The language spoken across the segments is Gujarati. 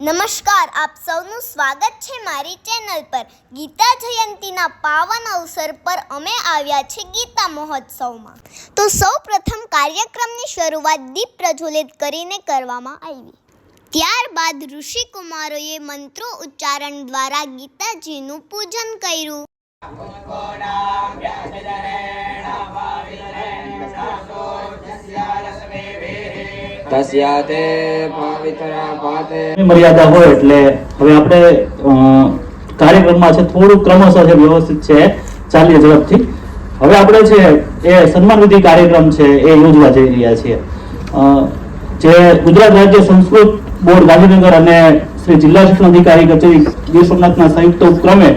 નમસ્કાર, આપ સૌનું સ્વાગત છે મારી ચેનલ પર. ગીતા જયંતીના પાવન અવસર પર અમે આવ્યા છે ગીતા મહોત્સવમાં. તો સૌ પ્રથમ કાર્યક્રમની શરૂઆત દીપ પ્રજ્વલિત કરીને કરવામાં આવી. ત્યારબાદ ઋષિકુમારોએ મંત્રો ઉચ્ચારણ દ્વારા ગીતાજીનું પૂજન કર્યું. તસ્યા તે મર્યાદા હોય એટલે હવે આપણે કાર્યક્રમમાં છે થોડું ક્રમશઃ છે વ્યવસ્થિત છે, ચાલીએ ઝડપથી. હવે આપણે છે એ સન્માન વિધિ કાર્યક્રમ છે, એ યોજવા જઈ રહ્યા છીએ. જે ગુજરાત રાજ્ય સંસ્કૃત બોર્ડ ગાંધીનગર અને શ્રી જિલ્લા શિક્ષણ અધિકારી કચેરી ગીર સોમનાથના સંયુક્ત ઉપક્રમે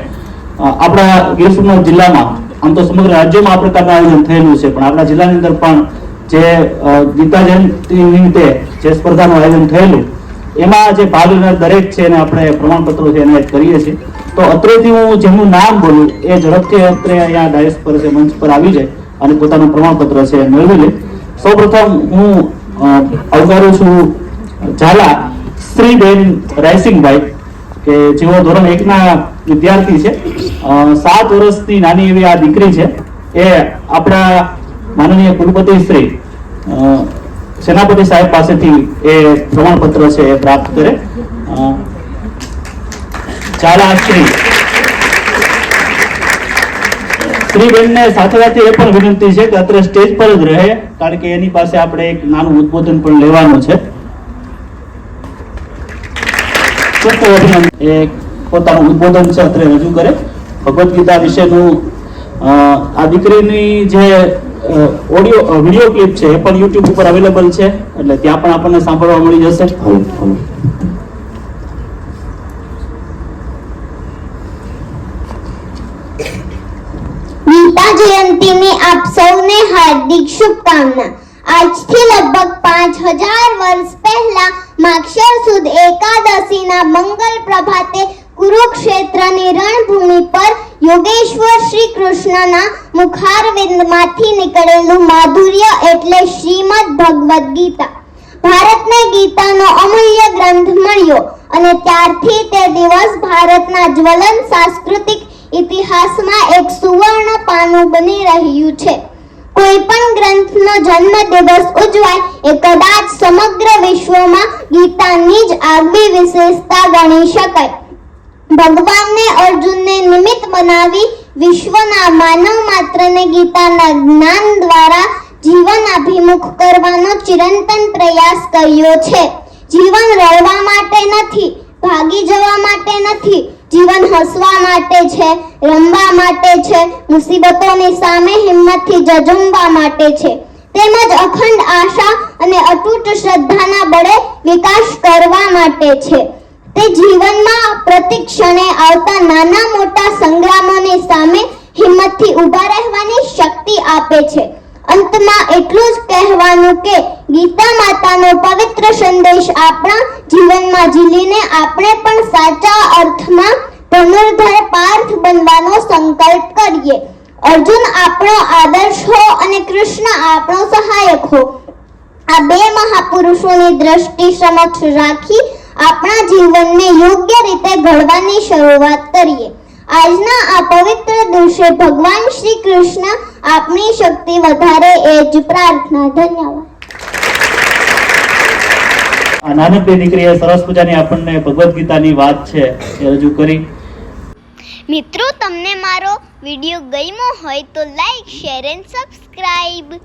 આપણા ગીર સોમનાથ જિલ્લામાં, આમ તો સમગ્ર રાજ્યમાં આ પ્રકારનું આયોજન થયેલું છે, પણ આપણા જિલ્લાની અંદર પણ જે ગીતા જયંતિ નિમિત્તે જે સ્પર્ધાનું આયોજન થયેલું, એમાં જે ભાગ દરેક છે એને આપણે પ્રમાણપત્રો છે એનાયત કરીએ છીએ. તો અત્રેથી હું જેમનું નામ બોલું, એ ઝડપથી અત્રે અહીંયા ડાયસ પર છે, મંચ પર આવી જાય અને પોતાનું પ્રમાણપત્ર છે એ મેળવી લે. સૌપ્રથમ હું આવકારું છું ઝાલા શ્રીબેન રાયસિંગભાઈ કે જેઓ ધોરણ એકના વિદ્યાર્થી છે. સાત વર્ષની નાની એવી આ દીકરી છે. એ આપણા માનનીય કુલપતિ શ્રી સેનાપતિ સાહેબ પાસેથી એ પ્રમાણપત્ર છે એ પ્રાપ્ત કરે. ચાલા શ્રી શ્રીબેનને સાથે સાથે એ પણ વિનંતી છે કે અત્યારે સ્ટેજ પર જ રહે, કારણ કે એની પાસે આપણે એક નાનું ઉદ્બોધન પણ લેવાનું છે. એ પોતાનું ઉદબોધન છે અત્યારે રજૂ કરે. ભગવદ્ ગીતા વિશેનું આ દીકરીની જે ઓડિયો વીડિયો ક્લિપ છે એ પણ યુટ્યુબ ઉપર અવેલેબલ છે એટલે ત્યાં પણ આપણને સાંભળવા મળી જશે. ગીતા જયંતીની આપ સૌને હાર્દિક શુભકામના. આજથી લગભગ પાંચ હજાર વર્ષ પહેલા માક્ષર સુદ એકાદશીના મંગલ પ્રભાતે કુરુક્ષેત્રની રણભૂમિ પર યોગેશ્વર શ્રી કૃષ્ણના મુખારવિંદમાંથી નીકળેલું માધુર્ય એટલે શ્રીમદ ભગવદ્ ગીતા. ભારતને ગીતાનો અમૂલ્ય ગ્રંથ મળ્યો અને ત્યારથી તે દિવસ ભારતના જ્વલન સાંસ્કૃતિક ઇતિહાસમાં એક સુવર્ણ પાનું બની રહ્યું છે. કોઈ પણ ગ્રંથનો જન્મ દિવસ ઉજવાય એ કદાચ સમગ્ર વિશ્વમાં ગીતાની જ આગવી વિશેષતા ગણી શકાય. ભગવાનને અર્જુનને નિમિત્ત બનાવી વિશ્વના માનવ માત્રને ગીતાના જ્ઞાન દ્વારા જીવન અભિમુખ કરવાનો ચિરંતન પ્રયાસ કર્યો છે. જીવન રડવા માટે નથી, ભાગી જવા માટે નથી, જીવન હસવા માટે છે, રમવા માટે છે, મુસીબતોની સામે હિંમતથી જજુમવા માટે છે. તેમજ અખંડ આશા અને અતૂટ શ્રદ્ધાના બળે વિકાસ કરવા માટે છે. તે જીવનમાં પ્રતિ ક્ષણે આવતા નાના મોટા સંગ્રામોની સામે હિંમતથી ઊભા રહેવાની શક્તિ આપે છે. અંતમાં એટલું જ કહેવાનું કે ગીતા માતાનો પવિત્ર સંદેશ આપણા જીવનમાં ઝીલીને આપણે પણ સાચા અર્થમાં ધનુર્ધર પાર્થ બનવાનો સંકલ્પ કરીએ. અર્જુન આપણો આદર્શ હો અને કૃષ્ણ આપણો સહાયક હો. આ બે મહાપુરુષોની દ્રષ્ટિ સમક્ષ રાખી આપણા જીવનને યોગ્ય રીતે ઘડવાની શરૂઆત કરીએ. આજના આ પવિત્ર દિવસે ભગવાન શ્રી કૃષ્ણ આપણી શક્તિ વધારે એ જ પ્રાર્થના. ધન્યવાદ. આ નાનકડી દીકરીએ સરસ મજાની આપણને ભગવદ્ ગીતાની વાત છે એ રજૂ કરી. મિત્રો તમને મારો વીડિયો ગમ્યો હોય તો લાઈક શેર એન્ડ સબસ્ક્રાઇબ